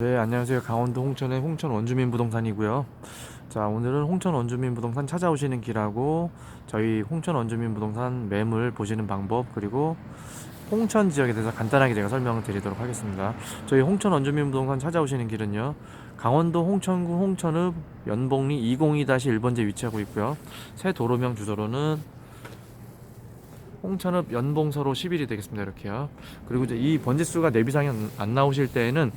네, 안녕하세요. 강원도 홍천의 홍천 원주민 부동산이고요. 자, 오늘은 홍천 원주민 부동산 찾아오시는 길하고 저희 홍천 원주민 부동산 매물 보시는 방법 그리고 홍천 지역에 대해서 간단하게 제가 설명을 드리도록 하겠습니다. 저희 홍천 원주민 부동산 찾아오시는 길은요. 강원도 홍천구 홍천읍 연봉리 202-1번지에 위치하고 있고요. 새 도로명 주소로는 홍천읍 연봉서로 10일이 되겠습니다. 이렇게요. 그리고 이제 이 번지수가 내비상에 안- 안 나오실 때에는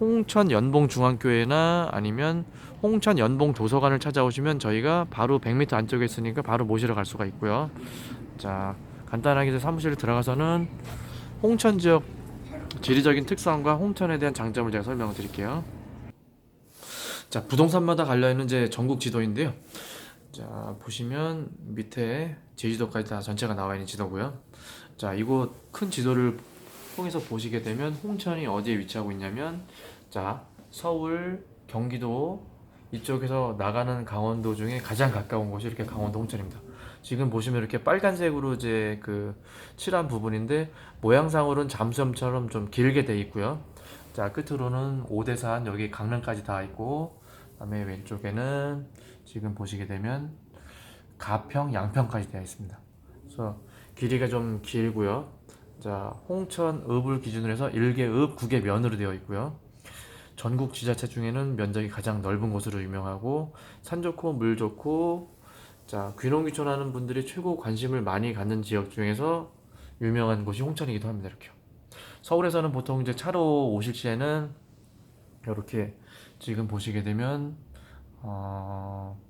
홍천 연봉 중앙교회나 아니면 홍천 연봉 도서관을 찾아오시면 저희가 바로 100m 안쪽에 있으니까 바로 모시러 갈 수가 있고요. 자, 간단하게 사무실에 들어가서는 홍천 지역 지리적인 특성과 홍천에 대한 장점을 제가 설명을 드릴게요. 자, 부동산마다 갈려 있는 이제 전국 지도인데요. 자, 보시면 밑에 제주도까지 다 전체가 나와 있는 지도고요. 자, 이곳 큰 지도를 통해서 보시게 되면 홍천이 어디에 위치하고 있냐면 자, 서울, 경기도 이쪽에서 나가는 강원도 중에 가장 가까운 곳이 이렇게 강원도 홍천입니다. 지금 보시면 이렇게 빨간색으로 이제 그 칠한 부분인데 모양상으로는 잠수함처럼 좀 길게 돼 있고요. 자, 끝으로는 오대산 여기 강릉까지 다 있고 그다음에 왼쪽에는 지금 보시게 되면 가평, 양평까지 되어 있습니다. 그래서 길이가 좀 길고요. 자, 홍천 읍을 기준으로 해서 1개 읍, 9개 면으로 되어 있고요. 전국 지자체 중에는 면적이 가장 넓은 곳으로 유명하고 산 좋고 물 좋고 자, 귀농귀촌 하는 분들이 최고 관심을 많이 갖는 지역 중에서 유명한 곳이 홍천이기도 합니다. 이렇게. 서울에서는 보통 이제 차로 오실 시에는 이렇게 지금 보시게 되면 어,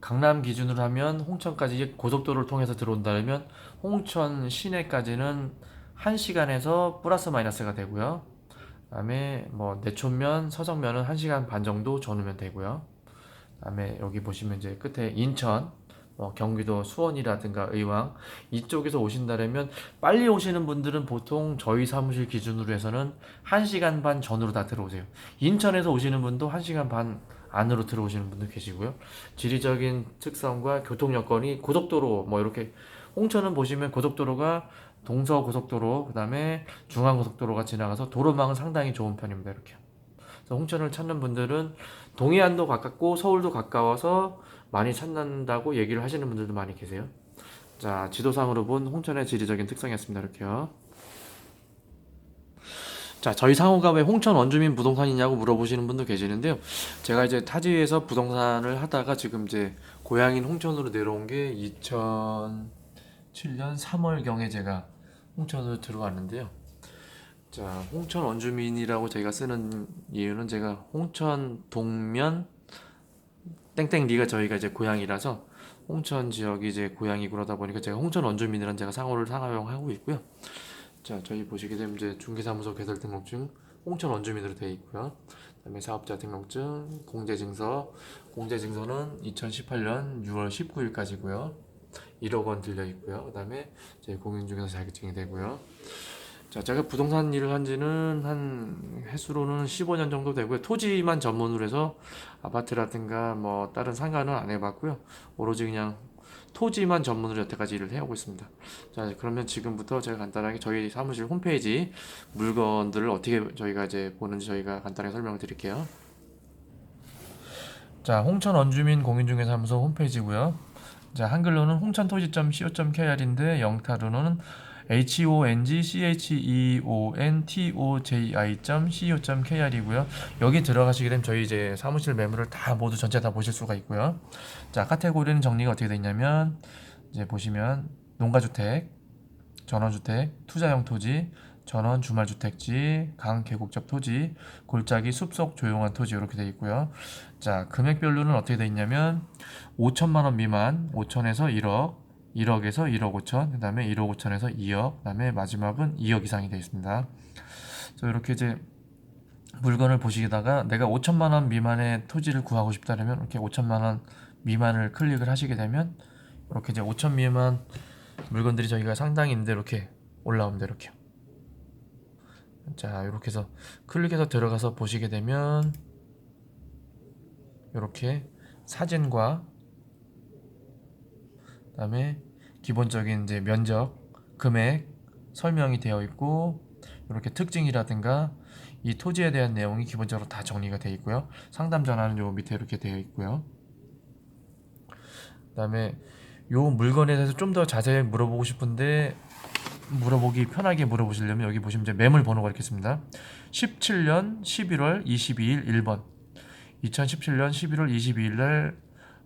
강남 기준으로 하면 홍천까지 고속도로를 통해서 들어온다면 홍천 시내까지는 1시간에서 플러스 마이너스가 되고요. 그 다음에 뭐 내촌면, 서정면은 1시간 반 정도 전후면 되고요. 그 다음에 여기 보시면 이제 끝에 인천, 뭐 경기도 수원이라든가 의왕 이쪽에서 오신다면 빨리 오시는 분들은 보통 저희 사무실 기준으로 해서는 1시간 반 전으로 다 들어오세요. 인천에서 오시는 분도 1시간 반 안으로 들어오시는 분도 계시고요. 지리적인 특성과 교통 여건이 고속도로 뭐 이렇게 홍천은 보시면 고속도로가 동서 고속도로 그다음에 중앙 고속도로가 지나가서 도로망은 상당히 좋은 편입니다. 이렇게. 그래서 홍천을 찾는 분들은 동해안도 가깝고 서울도 가까워서 많이 찾는다고 얘기를 하시는 분들도 많이 계세요. 자, 지도상으로 본 홍천의 지리적인 특성이었습니다. 이렇게요. 자, 저희 상호가 왜 홍천 원주민 부동산이냐고 물어보시는 분도 계시는데요. 제가 이제 타지에서 부동산을 하다가 지금 이제 고향인 홍천으로 내려온 게 2007년 3월경에 제가 홍천으로 들어왔는데요. 자, 홍천 원주민이라고 저희가 쓰는 이유는 제가 홍천 동면 땡땡리가 저희가 이제 고향이라서 홍천 지역이 이제 고향이 그러다 보니까 제가 홍천 원주민이라는 제가 상호를 상호용하고 있고요. 자, 저희 보시게 되면 이제 중개사무소 개설 등록증 홍천 원주민으로 되어 있고요. 그다음에 사업자 등록증, 공제증서, 공제증서는 2018년 6월 19일까지고요. 1억 원 들려 있고요. 그다음에 제 공인중개사 자격증이 되고요. 자, 제가 부동산 일을 한 지는 한 횟수로는 15년 정도 되고요. 토지만 전문으로 해서 아파트라든가 뭐 다른 상가는 안 해봤고요. 오로지 그냥 토지만 전문으로 여태까지 일을 해오고 있습니다. 자, 그러면 지금부터 제가 간단하게 저희 사무실 홈페이지 물건들을 어떻게 저희가 이제 보는지 저희가 간단하게 설명을 드릴게요. 자, 홍천 원주민 공인중개사무소 홈페이지고요. 자, 한글로는 홍천토지.co.kr인데 영타로는 h o n g c h e o n t o j i c o k r 이고요. 여기 들어가시게 되면 저희 이제 사무실 매물을 다 모두 전체 다 보실 수가 있고요. 자, 카테고리는 정리가 어떻게 되어 있냐면 이제 보시면 농가주택, 전원주택, 투자용 토지, 전원 주말 주택지, 강 계곡접 토지, 골짜기 숲속 조용한 토지 이렇게 되어 있고요. 자, 금액별로는 어떻게 되어 있냐면 5천만 원 미만 5천에서 1억, 1억에서 1억 5천, 그다음에 1억 5천에서 2억, 그다음에 마지막은 2억 이상이 되어 있습니다. 그래서 이렇게 이제 물건을 보시다가 내가 5천만 원 미만의 토지를 구하고 싶다면 이렇게 5천만 원 미만을 클릭을 하시게 되면 이렇게 이제 5천 미만 물건들이 저희가 상당히 있는데 이렇게 올라옵니다. 이렇게. 자, 이렇게 해서 클릭해서 들어가서 보시게 되면 이렇게 사진과 그다음에 기본적인 이제 면적, 금액 설명이 되어 있고 이렇게 특징이라든가 이 토지에 대한 내용이 기본적으로 다 정리가 되어 있고요. 상담 전화는 요 밑에 이렇게 되어 있고요. 그다음에 요 물건에 대해서 좀 더 자세히 물어보고 싶은데 물어보기 편하게 물어보시려면 여기 보시면 이제 매물 번호가 이렇게 있습니다. 17년 11월 22일 1번 2017년 11월 22일 날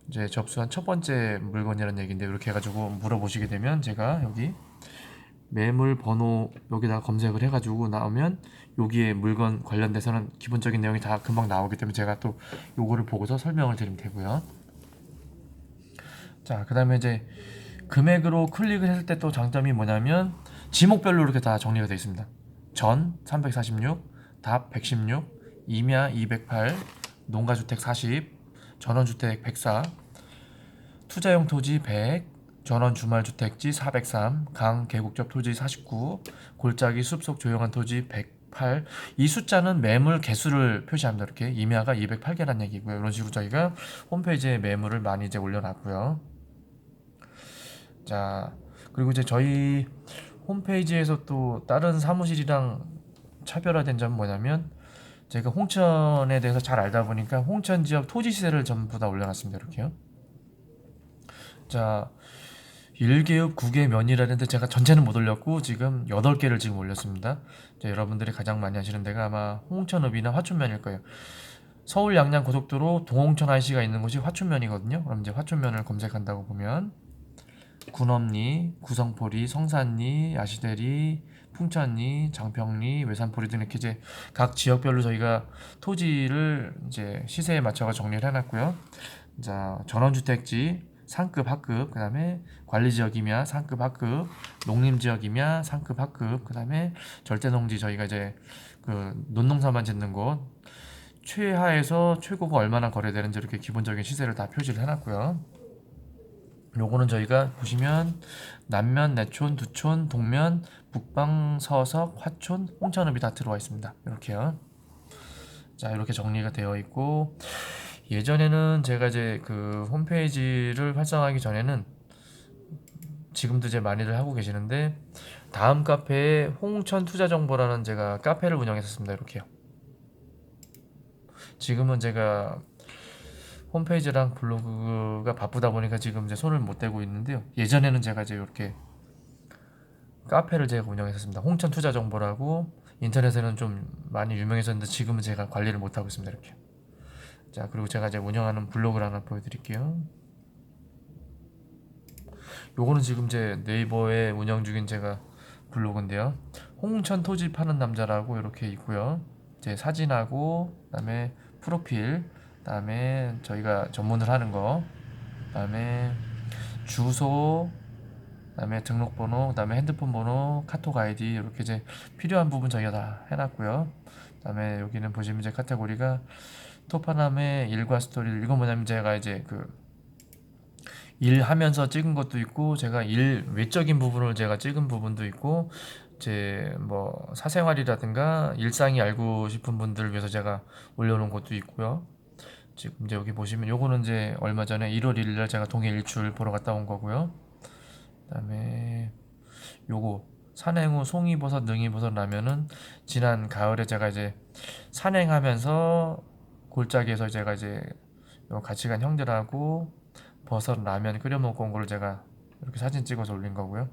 이제 접수한 첫 번째 물건이라는 얘기인데 이렇게 해가지고 물어보시게 되면 제가 여기 매물 번호 여기다가 검색을 해가지고 나오면 여기에 물건 관련돼서는 기본적인 내용이 다 금방 나오기 때문에 제가 또 요거를 보고서 설명을 드리면 되고요. 자, 그 다음에 이제 금액으로 클릭을 했을 때 또 장점이 뭐냐면 지목별로 이렇게 다 정리가 되어 있습니다. 전 346, 답 116, 임야 208, 농가주택 40, 전원주택 104, 투자용 토지 100, 전원 주말 주택지 403, 강 계곡접 토지 49, 골짜기 숲속 조용한 토지 108. 이 숫자는 매물 개수를 표시합니다. 이렇게 임야가 208개란 얘기고요. 이런 식으로 저희가 홈페이지에 매물을 많이 이제 올려놨고요. 자, 그리고 이제 저희 홈페이지에서 또 다른 사무실이랑 차별화된 점은 뭐냐면 제가 홍천에 대해서 잘 알다 보니까 홍천 지역 토지 시세를 전부 다 올려놨습니다. 이렇게요. 자, 1개읍 9개 면이라는데 제가 전체는 못 올렸고 지금 8개를 지금 올렸습니다. 이제 여러분들이 가장 많이 하시는 데가 아마 홍천읍이나 화춘면일 거예요. 서울 양양 고속도로 동홍천 IC가 있는 곳이 화춘면이거든요. 그럼 이제 화춘면을 검색한다고 보면 군업리, 구성포리, 성산리, 야시대리, 풍천리, 장평리, 외산포리 등 이렇게 이제 각 지역별로 저희가 토지를 이제 시세에 맞춰서 정리를 해놨고요. 자 전원주택지 상급 하급 그다음에 관리지역이며 상급 하급 농림지역이며 상급 하급 그다음에 절대농지 저희가 이제 그 논농사만 짓는 곳 최하에서 최고가 얼마나 거래되는지 이렇게 기본적인 시세를 다 표시를 해놨고요. 요거는 저희가 보시면 남면, 내촌, 두촌, 동면, 북방, 서석, 화촌, 홍천읍이 다 들어와 있습니다. 이렇게요. 자 이렇게 정리가 되어 있고 예전에는 제가 이제 그 홈페이지를 활성화하기 전에는 지금도 이제 많이들 하고 계시는데 다음 카페에 홍천 투자 정보라는 제가 카페를 운영했었습니다. 이렇게요. 지금은 제가 홈페이지랑 블로그가 바쁘다 보니까 지금 이제 손을 못 대고 있는데요. 예전에는 제가 이제 이렇게 카페를 제가 운영했었습니다. 홍천 투자 정보라고 인터넷에는 좀 많이 유명했었는데 지금은 제가 관리를 못 하고 있습니다. 이렇게. 자 그리고 제가 이제 운영하는 블로그를 하나 보여드릴게요. 요거는 지금 제 네이버에 운영 중인 제가 블로그인데요. 홍천 토지 파는 남자라고 이렇게 있고요. 제 사진하고 그다음에 프로필, 그 다음에 저희가 전문을 하는 거, 그다음에 주소, 그다음에 등록번호, 그다음에 핸드폰 번호, 카톡 아이디 이렇게 이제 필요한 부분 저희가 다 해놨고요. 그다음에 여기는 보시면 이제 카테고리가 토파남의 일과 스토리 이거 뭐냐면 제가 이제 그 일하면서 찍은 것도 있고 제가 일 외적인 부분을 제가 찍은 부분도 있고 제 뭐 사생활이라든가 일상이 알고 싶은 분들을 위해서 제가 올려놓은 것도 있고요. 지금 이제 여기 보시면 요거는 이제 얼마 전에 1월 1일 날 제가 동해 일출 보러 갔다 온 거고요. 그다음에 요거 산행 후 송이버섯, 능이버섯 라면은 지난 가을에 제가 이제 산행하면서 골짜기에서 제가 이제 요 같이 간 형들하고 버섯 라면 끓여 먹고 온 거를 제가 이렇게 사진 찍어서 올린 거고요.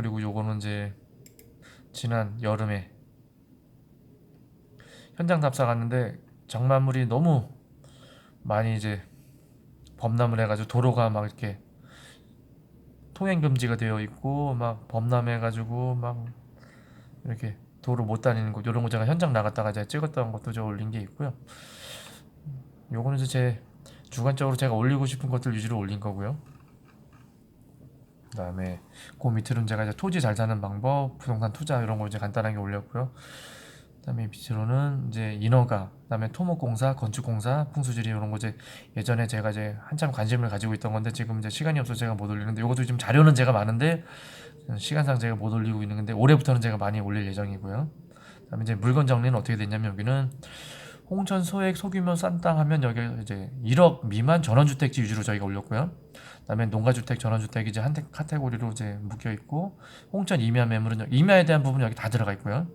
그리고 요거는 이제 지난 여름에 현장 답사 갔는데 장마물이 너무 많이 이제 범람을 해가지고 도로가 막 이렇게 통행 금지가 되어 있고 막 범람해가지고 막 이렇게 도로 못 다니는 곳 이런 거 제가 현장 나갔다가 제가 찍었던 것도 저 올린 게 있고요. 요거는 이제 제 주관적으로 제가 올리고 싶은 것들 위주로 올린 거고요. 그다음에 그 밑으로는 제가 이제 토지 잘 사는 방법, 부동산 투자 이런 거 이제 간단하게 올렸고요. 그다음에 밑으로는 이제 인허가, 그다음에 토목공사, 건축공사, 풍수지리 이런 거 이제 예전에 제가 이제 한참 관심을 가지고 있던 건데 지금 이제 시간이 없어서 제가 못 올리는데 이것도 지금 자료는 제가 많은데 시간상 제가 못 올리고 있는 건데 올해부터는 제가 많이 올릴 예정이고요. 그다음에 이제 물건 정리는 어떻게 됐냐면 여기는 홍천 소액 소규모 싼 땅 하면 여기 이제 1억 미만 전원주택지 위주로 저희가 올렸고요. 그다음에 농가주택, 전원주택 이제 한 테- 카테고리로 이제 묶여 있고 홍천 임야 매물은 임야에 대한 부분 여기 다 들어가 있고요.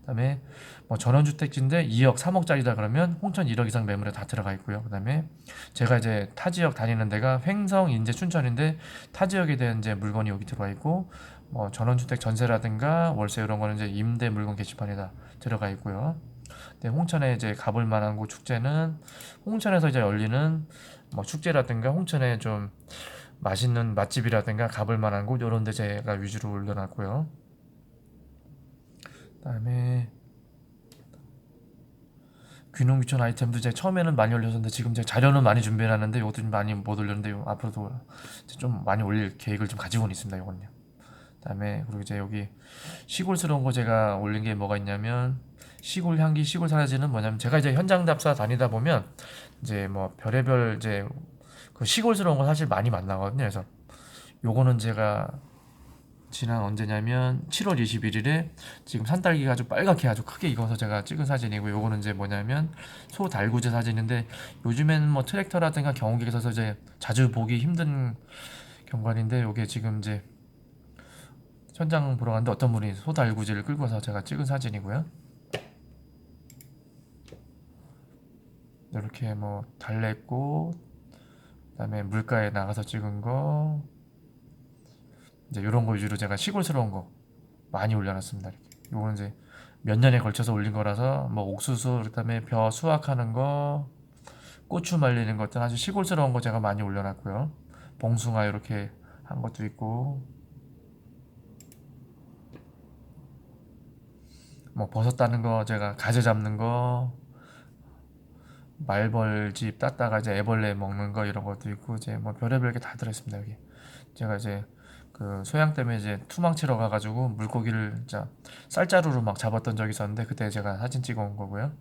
그다음에 뭐 전원주택지인데 2억, 3억짜리다 그러면 홍천 1억 이상 매물에 다 들어가 있고요. 그다음에 제가 이제 타 지역 다니는 데가 횡성, 인제, 춘천인데 타 지역에 대한 이제 물건이 여기 들어와 있고 뭐 전원주택 전세라든가 월세 이런 거는 이제 임대 물건 게시판에 다 들어가 있고요. 네, 홍천에 이제 가볼 만한 곳 축제는 홍천에서 이제 열리는 뭐 축제라든가 홍천에 좀 맛있는 맛집이라든가 가볼 만한 곳 이런 데 제가 위주로 올려놨고요. 그다음에 귀농 귀촌 아이템도 이제 처음에는 많이 올렸었는데 지금 제가 자료는 많이 준비해놨는데 이것도 좀 많이 못 올렸는데 요 앞으로도 좀 많이 올릴 계획을 좀 가지고는 있습니다. 이거는요. 그다음에 그리고 이제 여기 시골스러운 거 제가 올린 게 뭐가 있냐면 시골 향기 시골 사라지는 뭐냐면 제가 이제 현장 답사 다니다 보면 이제 뭐 별의별 이제 그 시골스러운 거 사실 많이 만나거든요. 그래서 요거는 제가 지난 언제냐면 7월 21일에 지금 산딸기가 아주 빨갛게 아주 크게 익어서 제가 찍은 사진이고 요거는 이제 뭐냐면 소 달구제 사진인데 요즘에는 뭐 트랙터라든가 경운기에 있어서 이제 자주 보기 힘든 경관인데 요게 지금 이제 현장 보러 갔는데 어떤 분이 소 달구지를 끌고 와서 제가 찍은 사진이고요. 이렇게 뭐 달래꽃 그다음에 물가에 나가서 찍은 거 이제 이런 거 위주로 제가 시골스러운 거 많이 올려놨습니다. 이렇게. 요거는 이제 몇 년에 걸쳐서 올린 거라서 뭐 옥수수 그다음에 벼 수확하는 거 고추 말리는 것들 아주 시골스러운 거 제가 많이 올려놨고요. 봉숭아 이렇게 한 것도 있고 뭐 버섯 따는 거 제가 가재 잡는 거 말벌집 땄다가 이제 애벌레 먹는 거 이런 것도 있고 이제 뭐 별의별 게 다 들어있습니다 여기. 제가 이제 그 소양 때문에 이제 투망 치러 가가지고 물고기를 진짜 쌀자루로 막 잡았던 적이 있었는데 그때 제가 사진 찍어 온 거고요.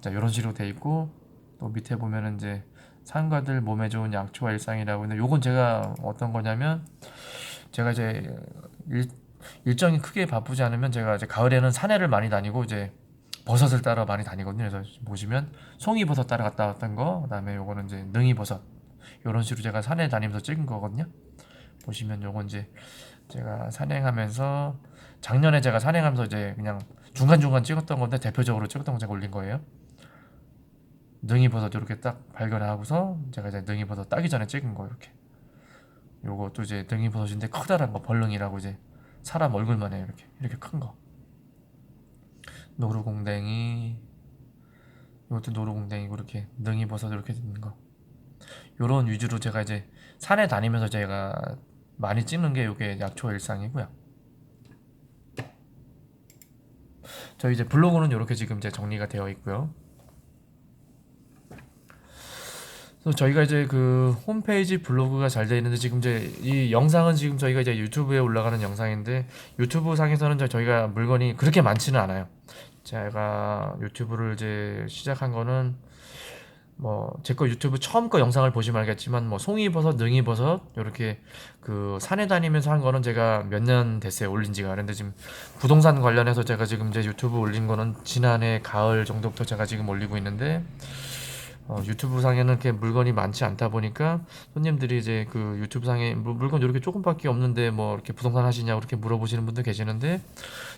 자 이런 식으로 돼 있고 또 밑에 보면은 이제 산과들 몸에 좋은 약초와 일상이라고 있는데 요건 제가 어떤 거냐면 제가 이제 일, 일정이 크게 바쁘지 않으면 제가 이제 가을에는 산에를 많이 다니고 이제 버섯을 따러 많이 다니거든요. 그래서 보시면 송이버섯 따러 갔다 왔던 거, 그다음에 요거는 이제 능이버섯 요런 식으로 제가 산에 다니면서 찍은 거거든요. 보시면 요건 이제 제가 산행하면서 작년에 제가 산행하면서 이제 그냥 중간중간 찍었던 건데 대표적으로 찍었던 거 제가 올린 거예요. 능이버섯 이렇게 딱 발견하고서 제가 이제 능이버섯 따기 전에 찍은 거 이렇게. 요것도 이제 능이버섯인데 커다란 거 벌렁이라고 이제 사람 얼굴만 해요 이렇게 이렇게 큰 거. 노루공댕이. 이것도 노루공댕이고 이렇게 능이버섯 이렇게 있는 거. 요런 위주로 제가 이제 산에 다니면서 제가 많이 찍는 게 요게 약초 일상이고요. 저희 이제 블로그는 이렇게 지금 이제 정리가 되어 있고요 그래서 저희가 이제 그 홈페이지 블로그가 잘 되어 있는데 지금 이제 이 영상은 지금 저희가 이제 유튜브에 올라가는 영상인데 유튜브 상에서는 저희가 물건이 그렇게 많지는 않아요. 제가 유튜브를 이제 시작한 거는 뭐 제 거 유튜브 처음 거 영상을 보시면 알겠지만 뭐 송이버섯, 능이버섯 이렇게 그 산에 다니면서 한 거는 제가 몇 년 됐어요 올린 지가 그런데 지금 부동산 관련해서 제가 지금 이제 유튜브 올린 거는 지난해 가을 정도부터 제가 지금 올리고 있는데 어, 유튜브 상에는 이렇게 물건이 많지 않다 보니까 손님들이 이제 그 유튜브 상에 물- 물건 이렇게 조금밖에 없는데 뭐 이렇게 부동산 하시냐고 이렇게 물어보시는 분들 계시는데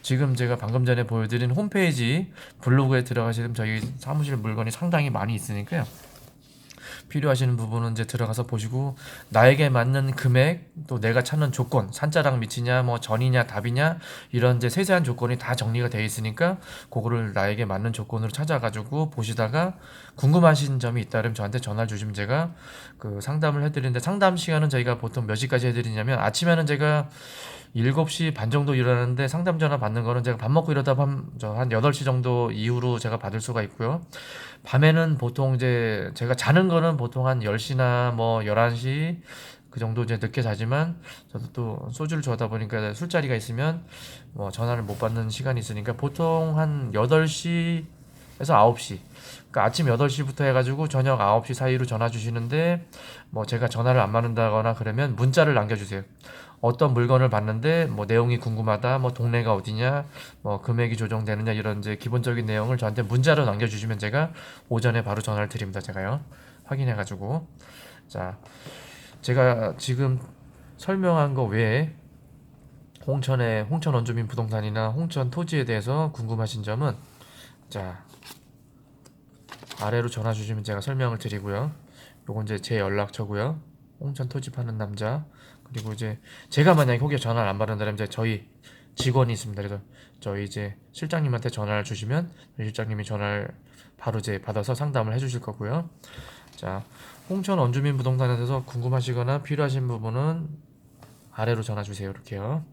지금 제가 방금 전에 보여드린 홈페이지 블로그에 들어가시면 저희 사무실 물건이 상당히 많이 있으니까요. 필요하시는 부분은 이제 들어가서 보시고 나에게 맞는 금액 또 내가 찾는 조건 산자랑 밑이냐 뭐 전이냐 답이냐 이런 이제 세세한 조건이 다 정리가 되어 있으니까 그거를 나에게 맞는 조건으로 찾아가지고 보시다가 궁금하신 점이 있다면 저한테 전화를 주시면 제가 그 상담을 해드리는데 상담 시간은 저희가 보통 몇 시까지 해드리냐면 아침에는 제가 7시 반 정도 일어나는데 상담 전화 받는 거는 제가 밥 먹고 이러다 밤, 저한 8시 정도 이후로 제가 받을 수가 있고요. 밤에는 보통 이제 제가 자는 거는 보통 한 10시나 뭐 11시 그 정도 이제 늦게 자지만 저도 또 소주를 좋아하다 보니까 술자리가 있으면 뭐 전화를 못 받는 시간이 있으니까 보통 한 8시 에서 9시 그러니까 아침 8시부터 해가지고 저녁 9시 사이로 전화 주시는데 뭐 제가 전화를 안 받는다거나 그러면 문자를 남겨주세요. 어떤 물건을 봤는데 뭐 내용이 궁금하다, 뭐 동네가 어디냐, 뭐 금액이 조정되느냐 이런 이제 기본적인 내용을 저한테 문자로 남겨주시면 제가 오전에 바로 전화를 드립니다. 제가요 확인해가지고 자 제가 지금 설명한 거 외에 홍천의 홍천 원주민 부동산이나 홍천 토지에 대해서 궁금하신 점은 자 아래로 전화 주시면 제가 설명을 드리고요. 요건 이제 제 연락처고요. 홍천 토지 파는 남자 그리고 이제 제가 만약에 혹여 전화를 안 받는다면 이제 저희 직원이 있습니다. 그래서 저희 이제 실장님한테 전화를 주시면 실장님이 전화를 바로 이제 받아서 상담을 해주실 거고요. 자 홍천 원주민 부동산에 대해서 궁금하시거나 필요하신 부분은 아래로 전화 주세요. 이렇게요.